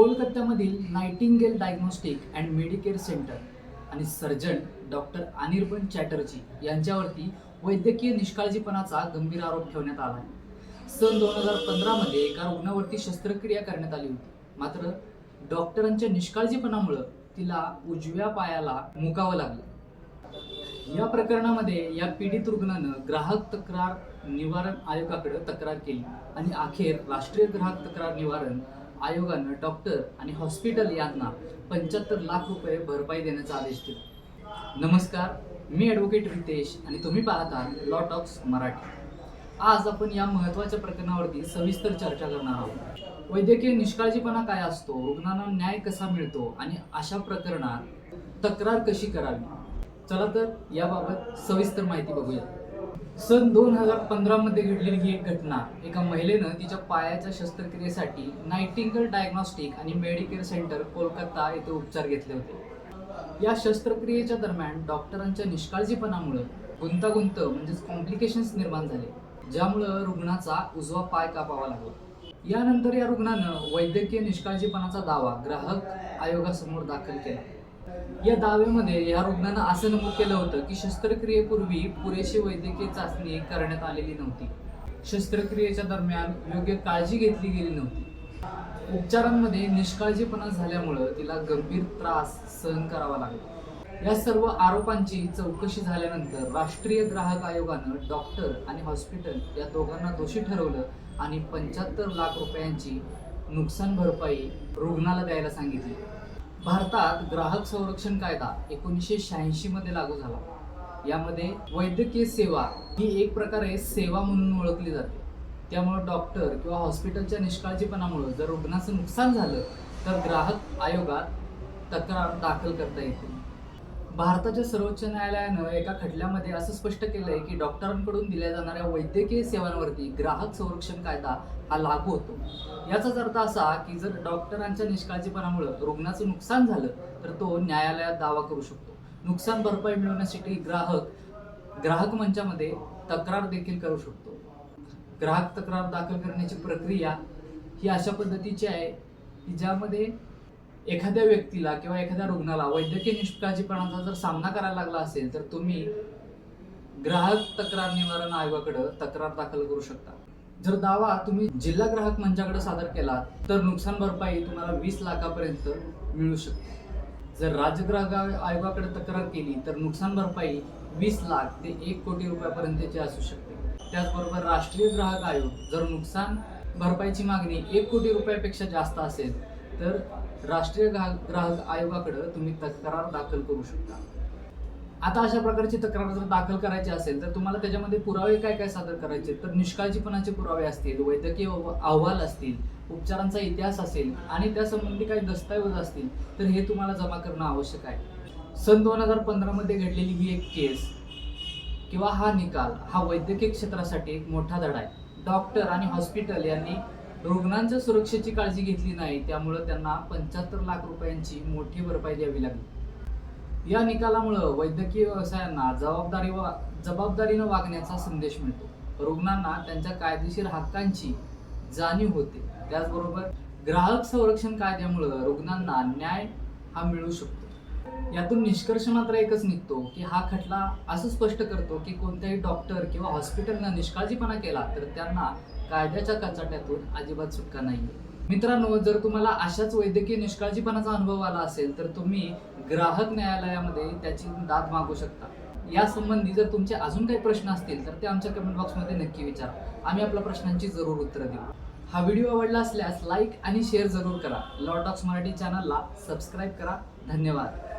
कोलकात्यामधील Nightingale diagnostic and Medicare centre आणि surgeon doctor Anirban Chatterjee यांच्यावरती वैद्यकीय निष्काळजीपणाचा गंभीर आरोप ठेवण्यात आला आहे सन दोन हजार पंधरामध्ये एका रुग्णावरती शस्त्रक्रिया करण्यात आली होती. मात्र डॉक्टरांच्या निष्काळजीपणामुळं तिला उजव्या पायाला मुकावं लागलं. या प्रकरणामध्ये या पीडित रुग्णानं ग्राहक तक्रार निवारण आयोगाकडे तक्रार केली आणि अखेर राष्ट्रीय ग्राहक तक्रार निवारण आयोगानं डॉक्टर आणि हॉस्पिटल यांना पंच्याहत्तर लाख रुपये भरपाई देण्याचा आदेश दिला. नमस्कार मी ॲडव्होकेट रितेश आणि तुम्ही पाहत आहात लॉ टॉक्स मराठी. आज आपण या महत्त्वाच्या प्रकरणावरती सविस्तर चर्चा करणार आहोत. वैद्यकीय निष्काळजीपणा काय असतो रुग्णांना न्याय कसा मिळतो आणि अशा प्रकरणात तक्रार कशी करावी? चला तर याबाबत सविस्तर माहिती बघूया. सन दोन हजार पंधरा मध्ये घडलेली ही एक घटना. एका महिलेनं तिच्या पायाच्या शस्त्रक्रियेसाठी नायटिंगल डायग्नॉस्टिक आणि मेडिकेअर सेंटर कोलकाता येथे उपचार घेतले होते. या शस्त्रक्रियेच्या दरम्यान डॉक्टरांच्या निष्काळजीपणामुळं गुंतागुंत म्हणजेच कॉम्प्लिकेशन्स निर्माण झाले ज्यामुळं रुग्णाचा उजवा पाय कापावा लागला. यानंतर या रुग्णानं वैद्यकीय निष्काळजीपणाचा दावा ग्राहक आयोगासमोर दाखल केला. या दाव्यामध्ये या रुग्णानं असं नमूद केलं होतं की शस्त्रक्रियेपूर्वी पुरेशी वैद्यकीय चाचणी करण्यात आलेली नव्हती. शस्त्रक्रियेच्या दरम्यान योग्य काळजी घेतली गेली नव्हती. उपचारांमध्ये निष्काळजीपणा झाल्यामुळं तिला गंभीर त्रास सहन करावा लागला. या सर्व आरोपांची चौकशी झाल्यानंतर राष्ट्रीय ग्राहक आयोगानं डॉक्टर आणि हॉस्पिटल या दोघांना दोषी ठरवलं आणि पंच्याहत्तर लाख रुपयांची नुकसान भरपाई रुग्णाला द्यायला सांगितली. भारतात ग्राहक संरक्षण कायदा एकोणीसशे शहाऐंशी मध्ये लागू झाला. यामध्ये वैद्यकीय सेवा ही एक प्रकारे सेवा म्हणून ओळखली जाते. त्यामुळे डॉक्टर किंवा हॉस्पिटलच्या निष्काळजीपणामुळे जर रुग्णाचं नुकसान झालं तर ग्राहक आयोगात तक्रार दाखल करता येते. भारताच्या सर्वोच्च न्यायालयानं एका खटल्यामध्ये असं स्पष्ट केलंय की डॉक्टरांकडून दिल्या जाणाऱ्या वैद्यकीय सेवांवरती ग्राहक संरक्षण कायदा हा लागू होतो. याचाच अर्थ असा की जर डॉक्टरांच्या निष्काळजीपणामुळं रुग्णाचं नुकसान झालं तर तो न्यायालयात दावा करू शकतो. नुकसान भरपाई मिळवण्यासाठी ग्राहक ग्राहक मंचामध्ये तक्रार देखील करू शकतो. ग्राहक तक्रार दाखल करण्याची प्रक्रिया ही अशा पद्धतीची आहे की ज्यामध्ये एखाद्या व्यक्तीला किंवा एखाद्या रुग्णाला वैद्यकीय निष्काळजीपणाचा जर सामना करायला लागला असेल तर तुम्ही ग्राहक तक्रार निवारण आयोगाकडे तक्रार दाखल करू शकता. जर दावा तुम्ही जिल्हा ग्राहक मंचाकडे सादर केला तर नुकसान भरपाई तुम्हाला वीस लाखापर्यंत मिळू शकते. जर राज्य ग्राहक आयोगाकडे तक्रार केली तर नुकसान भरपाई वीस लाख ते एक कोटी रुपयापर्यंतची असू शकते. त्याचबरोबर राष्ट्रीय ग्राहक आयोग जर नुकसान भरपाईची मागणी एक कोटी रुपयापेक्षा जास्त असेल तर राष्ट्रीय ग्राहक ग्राहक आयोगाकडे तुम्ही तक्रार दाखल करू शकता. आता अशा प्रकारची तक्रार जर दाखल करायची असेल तर तुम्हाला त्याच्यामध्ये पुरावे काय काय सादर करायचे? तर निष्काळजीपणाचे पुरावे असतील वैद्यकीय अहवाल असतील उपचारांचा इतिहास असेल आणि त्यासंबंधी काही दस्तऐवज असतील तर हे तुम्हाला जमा करणं आवश्यक आहे. सन दोन हजार पंधरामध्ये घडलेली ही एक केस किंवा हा निकाल हा वैद्यकीय क्षेत्रासाठी एक मोठा धडा आहे. डॉक्टर आणि हॉस्पिटल यांनी रुग्णांच्या सुरक्षेची काळजी घेतली नाही त्यामुळं त्यांना पंच्याहत्तर लाख रुपयांची मोठी भरपाई द्यावी लागली. या निकालामुळं वैद्यकीय व्यवसायांना जबाबदारी वा जबाबदारीनं वागण्याचा संदेश मिळतो. रुग्णांना त्यांच्या कायदेशीर हक्कांची जाणीव होते. त्याचबरोबर ग्राहक संरक्षण कायद्यामुळं रुग्णांना न्याय हा मिळू शकतो. यातून निष्कर्ष मात्र एकच निघतो की हा खटला असं स्पष्ट करतो की कोणत्याही डॉक्टर किंवा हॉस्पिटलनं निष्काळजीपणा केला तर त्यांना कायद्याच्या कचाट्यातून अजिबात सुटका नाही. मित्रांनो जर तुम्हाला अशाच वैद्यकीय निष्काळजीपणाचा अनुभव आला असेल तर तुम्ही ग्राहक न्यायालयामध्ये त्याची दाद मागू शकता. या संबंधी जर तुमचे अजून काही प्रश्न असतील तर ते आमच्या कमेंट बॉक्समध्ये नक्की विचारा. आम्ही आपल्या प्रश्नांची जरूर उत्तरं देऊ. हा व्हिडिओ आवडला असल्यास लाईक आणि शेअर जरूर करा. लॉ टॉक्स मराठी चॅनलला सबस्क्राईब करा. धन्यवाद.